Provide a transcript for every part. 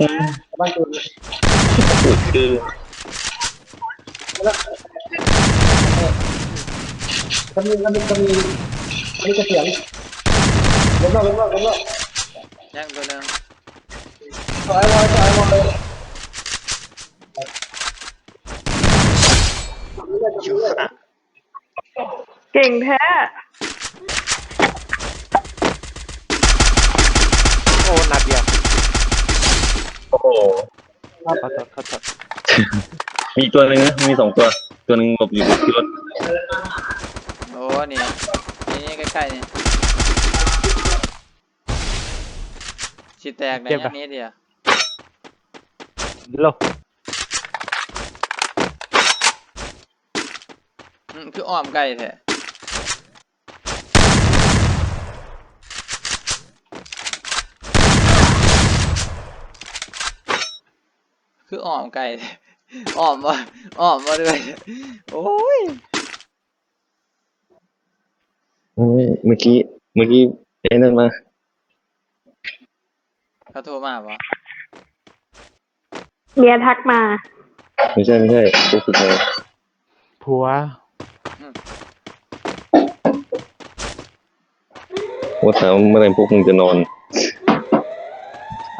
บ้านจูนสุดคือก็มีก็มีก็มีก็มีกระเสียงล้มแล้วล้มแล้วล้มแล้วยังตัวนึงต่อยบอยต่อยบอยเก่งแท้โอ้นัดเดียว โอ้โหขอโทษขอโทษมีตัวหนึ่งนะมีสองตัว ตัวหนึ่งหลบอยู่ที่รถโอ้นี่ นี่นี่ใกล้ๆนี่สิแตกในอันนี้เดียวโลอืมคืออ้อมไกลแท้ คืออ้อมไกลแท้อ้อมมาอ้อมมาด้วยโอ้ยเฮ้ยเมื่อกี้เมื่อกี้ไอ้นั่นมาเขาโทรมาปะเมียทักมา ไม่ใช่ไม่ใช่ตัวสุดท้ายผัวว่าถามเมื่อไหรพวกมึงจะนอน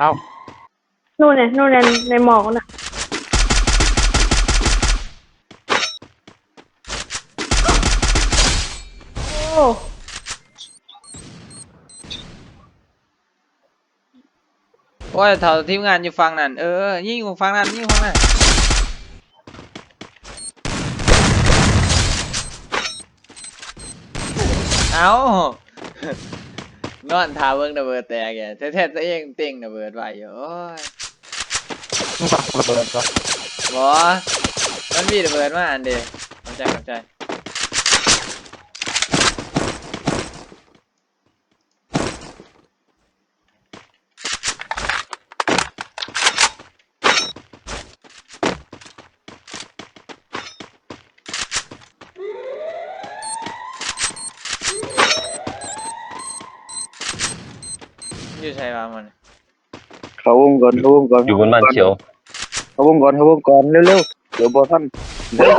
เอ้า นู่นเนี่ยนู่นเนี่ยในหมอกน่ะโอ้โอ้ยเท่าทีมงานอยู่ฝั่งนั้น เออ ยิ่งอยู่ฝั่งนั้นยิ่งฝั่งนั้นเอานอนทาเบิ่งระเบิดแตกแกแท้ๆตัวเองเต็งระเบิดไว้อยู่โอ้ย มึงฟังระเบิดก่อนบอมันมีระเบิดมาอันเดียวข้าใจข้าใจอยู่ใช่ป่ะมัน เขาวงก่อนเขาวงก่อนอยู่บนบ้านเขียวเขาวงก่อนเขาวงก่อนเร็วๆเดี๋ยวบอท่านเฮ้ย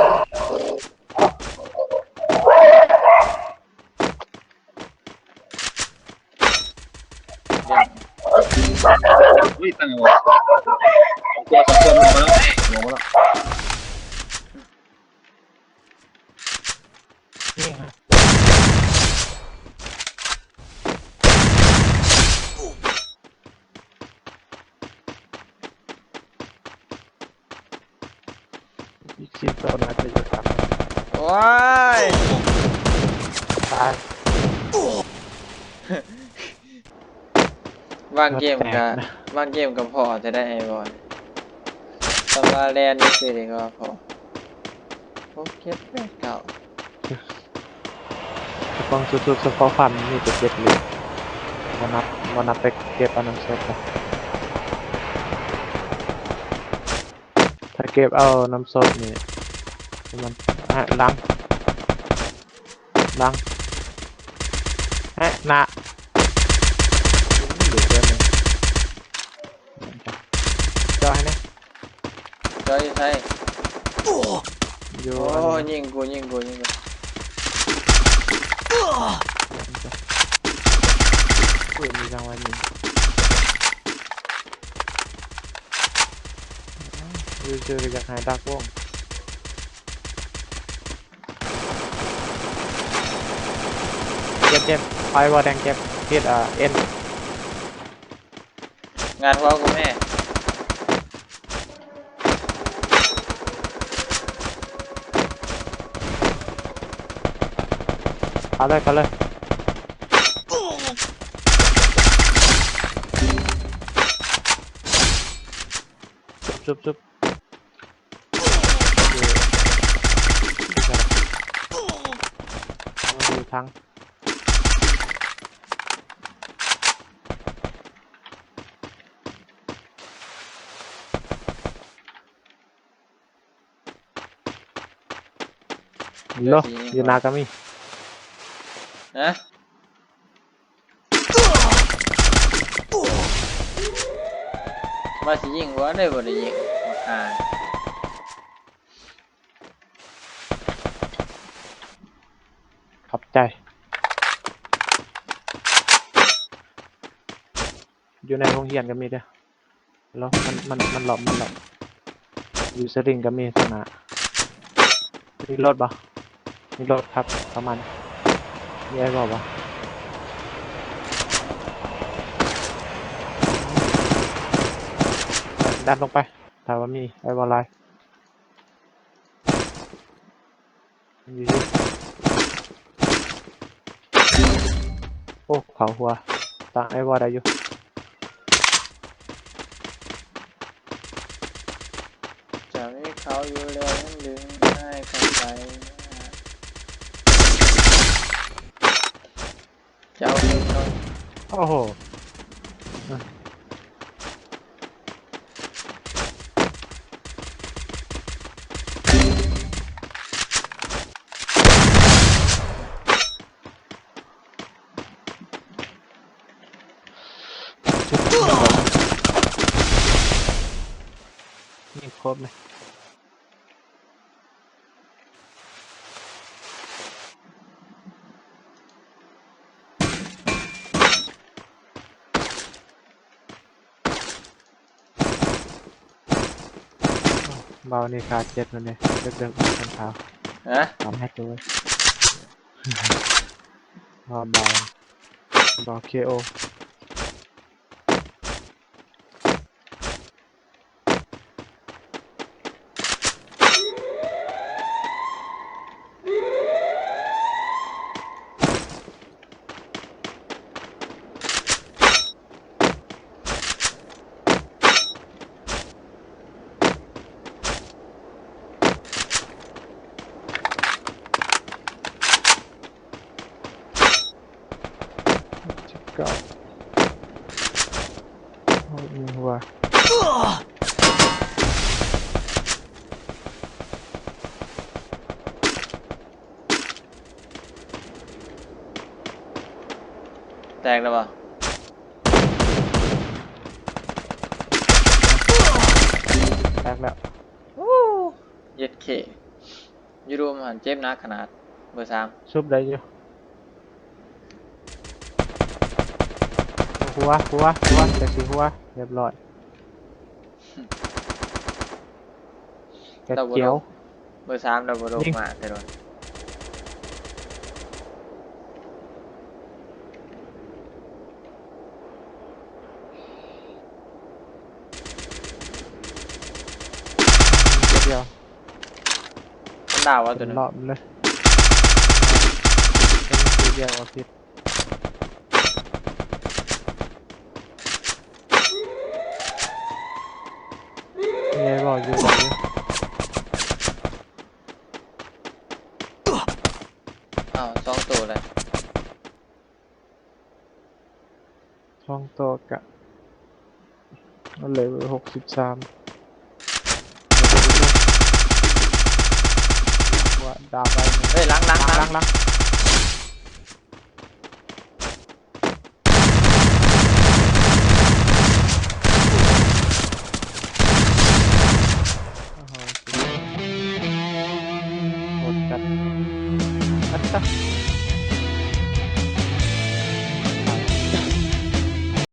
อุ้ยตั้งเอาไว้สองตัวสองตัวลงมาแล้วลงมาแล้ว อีกสิบตัวนัดจะอยู่ครับว้ายตาย วางเกมกับ วางเกมกับพอจะได้ไอบอลตำราแลนนี่สิดีก็พอโอเคแปดเก่าสปองสุดๆเฉพาะฟันนี่จะเก็บเลยวันนับวันนับไปเก็บเอาน้ำสดนะ ถ้าเก็บเอาน้ำสดนี่มันอะล้างล้างแฮะหนะเหลือเกินเลยจอยนะจอยใช่อยู่โอ้อันนี้ยิงกูยิงกูยิงกูปืนมีรางวัล ยูเจออยากหายดักว่องเจ็บเจ็บไฟวอแดงเจ็บเพีดอ่าเอ็นงานหัวกูแม่เอาเลยเอาเลยจุบจุบ จุบอยู่ทางโลอยู่นากามินะมาสิยิงหัวเลยบ่ได้ยิงมาคา ขอบใจ อยู่ในโรงเรียนก็มีเด้อแล้วมันมันมันหลบมันหลบอยู่สริงก็มีสนะมีรถปะมีรถครับประมาณมีไอ้บอกปะดันลงไปถามว่ามีไอ้บอลไลน์อยู่ที่โอ้เขาหัวต่างไอ้บอลได้อยู่ จะมี เขาอยู่แล้วยังดึงให้เข้าไปเจ้าเป็นคนโอ้โหนี่ครบเลย เบานี่ขาดเจ็ดมันเลยเดิมๆกันเท้าฮะทำให้ตัวเบาเบาเบาเคโอ สิบเก้าโอ้ยมีหัว แตกแล้วบ่แตกแล้วเย็ดเคยูรูมหันเจ็บหนักขนาด เบอร์สามซุบได้อยู่หัวหัวหัวแต่สีหัวเรียบร้อย กระเจียวเบอร์สามเราบ่ลงยิงมาแต่โดน กระเจียว มันด่าว่า เป็ ตัวน นึง รอบเลยเป็นสีเดียวเอาพิษนี่ไงบอกอยู่แบบนี้ อ้าวสองตัวเลย ช่องต่อกะเลเวลหกสิบสามว่าดาบไปหนึ่งเฮ้ยล้างล้างล้างล้าง